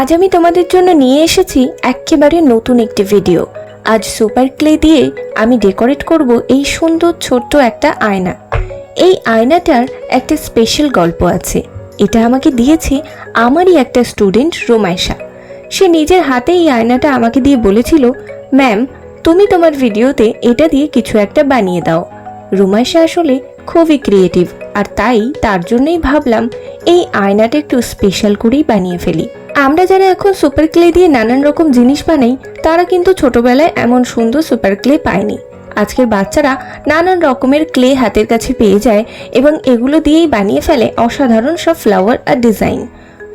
আজ আমি তোমাদের জন্য নিয়ে এসেছি একেবারে নতুন একটি ভিডিও আজ সুপার ক্লে দিয়ে আমি ডেকোরেট করব এই সুন্দর ছোট্ট একটা আয়না। এই আয়নাটার একটা স্পেশাল গল্প আছে। এটা আমাকে দিয়েছে আমারই একটা স্টুডেন্ট রোমাইশা সে নিজের হাতে এই আয়নাটা আমাকে দিয়ে বলেছিল ম্যাম তুমি তোমার ভিডিওতে এটা দিয়ে কিছু একটা বানিয়ে দাও। রুমাইশা আসলে খুবই ক্রিয়েটিভ আর তাই তার জন্যই ভাবলাম এই আয়নাটা একটু স্পেশাল করেই বানিয়ে ফেলি। আমরা যারা এখন সুপার ক্লে দিয়ে নানান রকম জিনিস বানাই, তারা কিন্তু ছোটবেলায় এমন সুন্দর সুপার ক্লে পায়নি। আজকের বাচ্চারা নানান রকমের ক্লে হাতের কাছে পেয়ে যায় এবং এগুলো দিয়েই বানিয়ে ফেলে অসাধারণ সব ফ্লাওয়ার আর ডিজাইন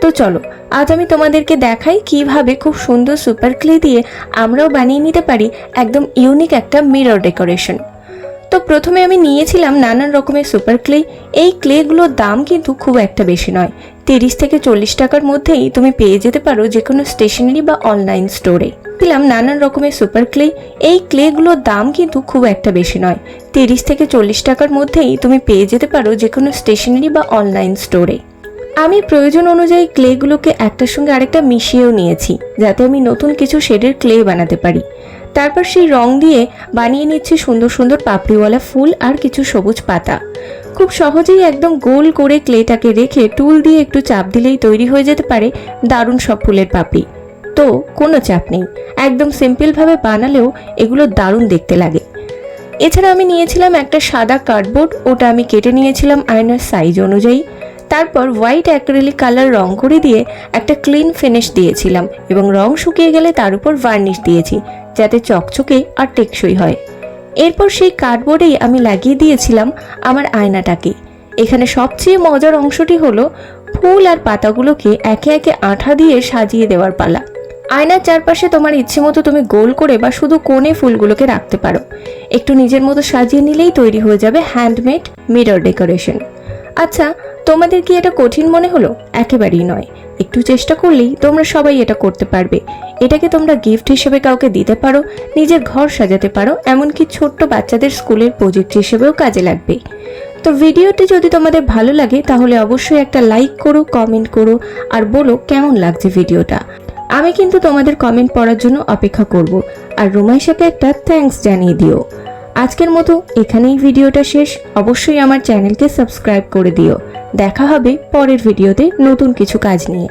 তো চলো, আজ আমি তোমাদেরকে দেখাই কীভাবে খুব সুন্দর সুপার ক্লে দিয়ে আমরাও বানিয়ে নিতে পারি একদম ইউনিক একটা মিরর ডেকোরেশন তো প্রথমে আমি নিয়েছিলাম নানান রকমের সুপার ক্লে এই ক্লেগুলোর দাম কিন্তু খুব একটা বেশি নয়। তিরিশ থেকে চল্লিশ টাকার মধ্যেই তুমি পেয়ে যেতে পারো যে কোনো স্টেশনারি বা অনলাইন স্টোরে দিলাম নানান রকমের সুপার ক্লে এই ক্লেগুলোর দাম কিন্তু খুব একটা বেশি নয়। তিরিশ থেকে চল্লিশ টাকার মধ্যেই তুমি পেয়ে যেতে পারো যে কোনো স্টেশনারি বা অনলাইন স্টোরে আমি প্রয়োজন অনুযায়ী ক্লেগুলোকে একটার সঙ্গে আরেকটা মিশিয়েও নিয়েছি, যাতে আমি নতুন কিছু শেডের ক্লে বানাতে পারি। তারপর সেই রং দিয়ে বানিয়ে নিচ্ছি সুন্দর সুন্দর পাপড়িওয়ালা ফুল আর কিছু সবুজ পাতা। খুব সহজেই একদম গোল করে ক্লেটাকে রেখে টুল দিয়ে একটু চাপ দিলেই তৈরি হয়ে যেতে পারে দারুণ সব ফুলের পাপড়ি। তো, কোনো চাপ নেই। একদম সিম্পলভাবে বানালেও এগুলো দারুণ দেখতে লাগে। এছাড়া আমি নিয়েছিলাম একটা সাদা কার্ডবোর্ড, ওটা আমি কেটে নিয়েছিলাম আয়নার সাইজ অনুযায়ী। তারপর হোয়াইট অ্যাক্রেলিক কালার রং করে দিয়ে একটা ক্লিন ফিনিশ দিয়েছিলাম এবং রং শুকিয়ে গেলে তার উপর ভার্নিশ দিয়েছি, যাতে চকচকে আর টেকসই হয়। এরপর সেই কার্ডবোর্ডেই আমি লাগিয়ে দিয়েছিলাম আমার আয়নাটাকে। এখানে সবচেয়ে মজার অংশটি হলো ফুল আর পাতাগুলোকে একে একে আঠা দিয়ে সাজিয়ে দেওয়ার পালা। আয়নার চারপাশে তোমার ইচ্ছে মতো তুমি গোল করে বা শুধু কোণে ফুলগুলোকে রাখতে পারো। একটু নিজের মতো সাজিয়ে নিলেই তৈরি হয়ে যাবে হ্যান্ডমেড মিরর ডেকোরেশন আচ্ছা তোমাদের কি এটা কঠিন মনে হলো? একেবারেই নয়। একটু চেষ্টা করলেই তোমরা সবাই এটা করতে পারবে। এটাকে তোমরা গিফট হিসেবে কাউকে দিতে পারো, নিজের ঘর সাজাতে পারো, এমনকি ছোট্ট বাচ্চাদের স্কুলের প্রজেক্ট হিসেবেও কাজে লাগবে। তো ভিডিওটি যদি তোমাদের ভালো লাগে, তাহলে অবশ্যই একটা লাইক করো কমেন্ট করো, আর বলো কেমন লাগছে ভিডিওটা। আমি কিন্তু তোমাদের কমেন্ট পড়ার জন্য অপেক্ষা করব। আর রোমাইশাকে একটা থ্যাঙ্কস জানিয়ে দিও। আজকের মতো এখানেই ভিডিওটা শেষ। অবশ্যই আমার চ্যানেলকে সাবস্ক্রাইব করে দিও। দেখা হবে পরের ভিডিওতে নতুন কিছু কাজ নিয়ে।